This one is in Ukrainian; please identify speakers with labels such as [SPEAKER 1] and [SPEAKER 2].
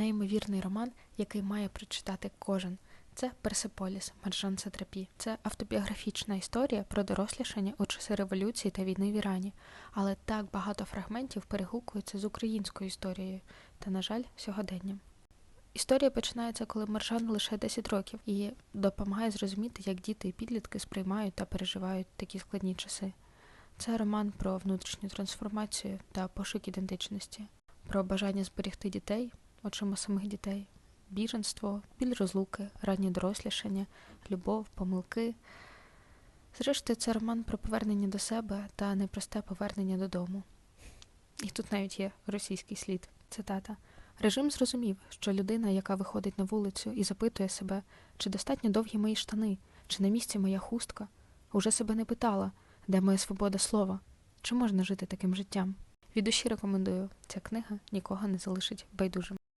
[SPEAKER 1] неймовірний роман, який має прочитати кожен. Це Персеполіс Маржан Сатрапі. Це автобіографічна історія про дорослішання у часи революції та війни в Ірані. Але так багато фрагментів перегукується з українською історією та, на жаль, сьогоденням. Історія починається, коли Маржан лише 10 років і допомагає зрозуміти, як діти і підлітки сприймають та переживають такі складні часи. Це роман про внутрішню трансформацію та пошук ідентичності, про бажання зберегти дітей очима самих дітей, біженство, біль розлуки, раннє дорослішання, любов, помилки. Зрештою, це роман про повернення до себе та непросте повернення додому. І тут навіть є російський слід, цитата. Режим зрозумів, що людина, яка виходить на вулицю і запитує себе, чи достатньо довгі мої штани, чи на місці моя хустка, уже себе не питала, де моя свобода слова, чи можна жити таким життям. Від душі рекомендую, ця книга нікого не залишить байдужим.